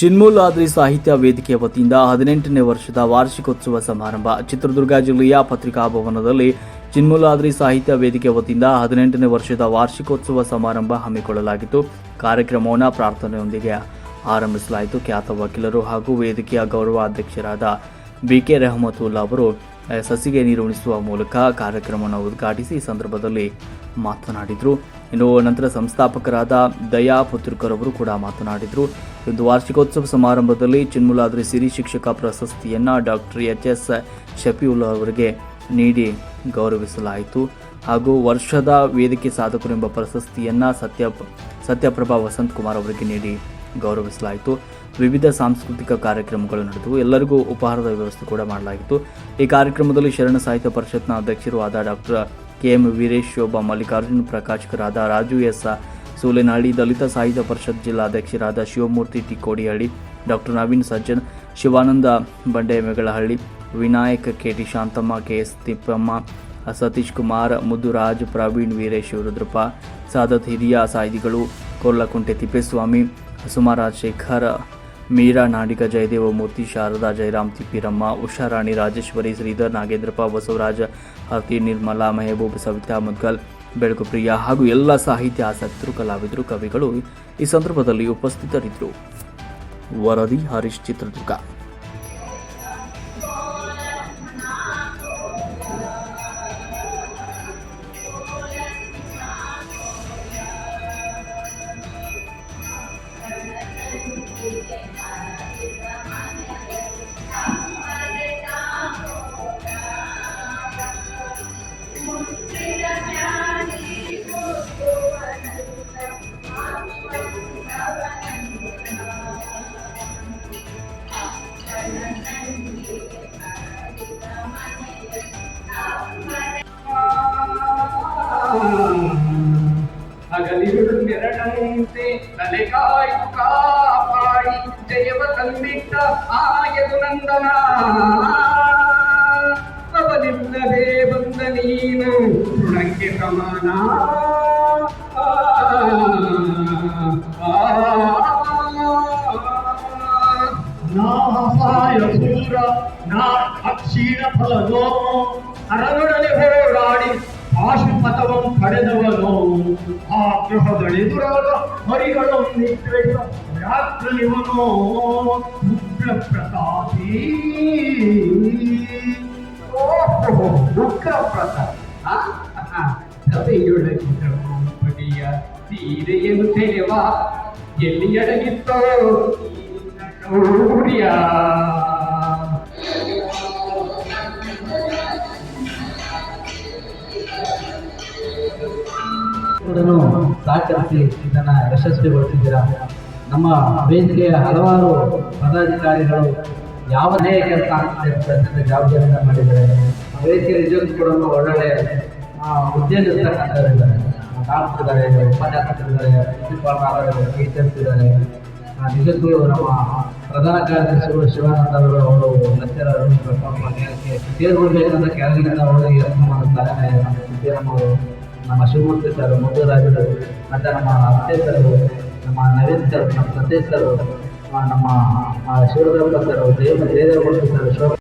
ಚಿನ್ಮೂಲಾದ್ರಿ ಸಾಹಿತ್ಯ ವೇದಿಕೆ ವತಿಯಿಂದ ಹದಿನೆಂಟನೇ ವರ್ಷದ ವಾರ್ಷಿಕೋತ್ಸವ ಸಮಾರಂಭ. ಚಿತ್ರದುರ್ಗ ಜಿಲ್ಲೆಯ ಪತ್ರಿಕಾ ಭವನದಲ್ಲಿ ಚಿನ್ಮೂಲಾದ್ರಿ ಸಾಹಿತ್ಯ ವೇದಿಕೆ ವತಿಯಿಂದ ಹದಿನೆಂಟನೇ ವರ್ಷದ ವಾರ್ಷಿಕೋತ್ಸವ ಸಮಾರಂಭ ಹಮ್ಮಿಕೊಳ್ಳಲಾಗಿತ್ತು. ಕಾರ್ಯಕ್ರಮವನ್ನು ಪ್ರಾರ್ಥನೆಯೊಂದಿಗೆ ಆರಂಭಿಸಲಾಯಿತು. ಖ್ಯಾತ ವಕೀಲರು ಹಾಗೂ ವೇದಿಕೆಯ ಗೌರವ ಅಧ್ಯಕ್ಷರಾದ ಬಿಕೆ ರೆಹಮತುಲ್ಲಾ ಅವರು ಅಹ್, ನೀರು ಉಣಿಸುವ ಮೂಲಕ ಕಾರ್ಯಕ್ರಮವನ್ನು ಉದ್ಘಾಟಿಸಿ ಈ ಸಂದರ್ಭದಲ್ಲಿ ಮಾತನಾಡಿದರು. ಇನ್ನು ನಂತರ ಸಂಸ್ಥಾಪಕರಾದ ದಯಾ ಪುತ್ರಕರ್ ಅವರು ಕೂಡ ಮಾತನಾಡಿದರು. ಒಂದು ವಾರ್ಷಿಕೋತ್ಸವ ಸಮಾರಂಭದಲ್ಲಿ ಚಿನ್ಮುಲಾದ್ರಿ ಸಿರಿ ಶಿಕ್ಷಕ ಪ್ರಶಸ್ತಿಯನ್ನು ಡಾಕ್ಟರ್ ಎಚ್ ಎಸ್ ಶಫಿಯುಲ್ಲಾ ಅವರಿಗೆ ನೀಡಿ ಗೌರವಿಸಲಾಯಿತು. ಹಾಗೂ ವರ್ಷದ ವೇದಿಕೆ ಸಾಧಕರು ಎಂಬ ಪ್ರಶಸ್ತಿಯನ್ನು ಸತ್ಯ ಸತ್ಯಪ್ರಭಾ ವಸಂತ್ ಕುಮಾರ್ ಅವರಿಗೆ ನೀಡಿ ಗೌರವಿಸಲಾಯಿತು. ವಿವಿಧ ಸಾಂಸ್ಕೃತಿಕ ಕಾರ್ಯಕ್ರಮಗಳು ನಡೆದವು. ಎಲ್ಲರಿಗೂ ಉಪಹಾರದ ವ್ಯವಸ್ಥೆ ಕೂಡ ಮಾಡಲಾಗಿತ್ತು. ಈ ಕಾರ್ಯಕ್ರಮದಲ್ಲಿ ಶರಣ ಸಾಹಿತ್ಯ ಪರಿಷತ್ನ ಅಧ್ಯಕ್ಷರು ಆದ doctor K M Veeresh, Shobha Mallikarjun, ಪ್ರಕಾಶಕರಾದ Raju S. Sulenahalli Dalit Sahitya Parishat ಜಿಲ್ಲಾಧ್ಯಕ್ಷರಾದ Shivamurthy T Kodihalli doctor Naveen Sajjan, Shivananda Bande Megalahalli Vinayaka K T Shanthamma K S Thippamma, Satish Kumar, Mudduraj, Praveen Veeresh, Rudrappa, Sadat ಹಿರಿಯ ಸಾಹಿತಿಗಳು, ಕೊರ್ಲಕುಂಟೆ ತಿಪ್ಪೇಸ್ವಾಮಿ ಸುಮಾರಾಜ್ ಶೇಖರ್, ಮೀರಾ, ನಾಡಿಗ, ಜಯದೇವ, ಮೂರ್ತಿ, ಶಾರದಾ, ಜಯರಾಮ್ ತಿಪ್ಪಿರಮ್ಮ ಉಷಾರಾಣಿ ರಾಜೇಶ್ವರಿ, ಶ್ರೀಧರ್ ನಾಗೇಂದ್ರಪ್ಪ ಬಸವರಾಜ, ಹರ್ತಿ, ನಿರ್ಮಲಾ, ಮೆಹಬೂಬ್, ಸವಿತಾ, ಮುದ್ಗಲ್, ಬೆಳಕು ಪ್ರಿಯ ಹಾಗೂ ಎಲ್ಲ ಸಾಹಿತ್ಯ ಆಸಕ್ತರು, ಕಲಾವಿದರು, ಕವಿಗಳು ಈ ಸಂದರ್ಭದಲ್ಲಿ ಉಪಸ್ಥಿತರಿದ್ದರು. ವರದಿ ಹರೀಶ್ ಚಿತ್ರದುರ್ಗ. ಹಗಲಿರುಳು ನೆರಳಂತೆ ತಲೆಕಾಯ್ದು ಕಾಪಾಡಿ ಜಯವ ತಂದಿಟ್ಟ ಆಯದು ನಂದನ ಅವನಿಲ್ಲದೆ ಬಂದ ನೀನು ಋಣಕ್ಕೆ ಸಮಾನ ನಾಹಾಯ ಪೂರ ನಾ ಅಕ್ಷೀಣ ಫಲದೋ ಅರನೊಡನೆ ಹೋರಾಡಿ ಪಾಶುಪಥವಂ ಪಡೆದವನು ಆ ಗೃಹಗಳೆದುರಾದ ಹರಿಗಳು ನಿಂತಿವನು ರಾತ್ರಿಯವನು ಪ್ರತಾಪಿ ಓಹೋ ದುಃಖ ಪ್ರಸಾದ ಸಭೆಯೊಳಗಿದ್ದ ಬಡಿಯ ಸೀರೆಯನ್ನು ತೆರೆವ ಎಲ್ಲಿ ಅಡಗಿತ್ತೋ? ಸೂರ್ಯ ಕೂಡ ಸಹಕರಿಸಿ ಇದನ್ನು ಯಶಸ್ವಿಗೊಳಿಸಿದ್ದೀರಾ? ನಮ್ಮ ವೇದಿಕೆಯ ಹಲವಾರು ಪದಾಧಿಕಾರಿಗಳು ಯಾವುದೇ ಕೆಲಸ ಆಗ್ತದೆ ಅಂತ ಜವಾಬ್ದಾರಿಯಿಂದ ಮಾಡಿದ್ದಾರೆ. ವೇದಿಕೆ ನಿಜಕ್ಕೂ ಕೂಡ ಒಳ್ಳೊಳ್ಳೆ ಆ, ಡಾಕ್ಟರ್ಗಳಿದ್ದಾರೆ ಉಪನ್ಯಾಸಕರಿದ್ದಾರೆ ಪ್ರಿನ್ಸಿಪಾಲ್ ಟೀಚರ್ಸ್ ಇದ್ದಾರೆ. ನಿಜಕ್ಕೂ ನಮ್ಮ ಪ್ರಧಾನ ಕಾರ್ಯದರ್ಶಿಗಳು ಶಿವಾನಂದ ಅವರು ಅವರು ಲೆಕ್ಚರರ್ ಸೇರ್ಕೊಳ್ಬೇಕಂತ ಕೆಳಗಿನಿಂದ ಅವರು ಯತ್ನ ಮಾಡುತ್ತಾರೆ ನಮ್ಮ ಸಿದ್ದರಾಮ ಅವರು ನಮ್ಮ ಶಿವಮೂರ್ತಿ ಸರ್ ಮುದ್ದರಾಜರು ಮತ್ತು ನಮ್ಮ ಅತ್ತೆ ಸರ್, ನಮ್ಮ ನವೀನ್ ಸರ್, ನಮ್ಮ ಸತೀಶ್ ಸರ್, ನಮ್ಮ ಶಿವರಾಮ ಸರ್ ದೇವ ದೇವೇಗೌಡ ಸರ್, ಶೋಭಾ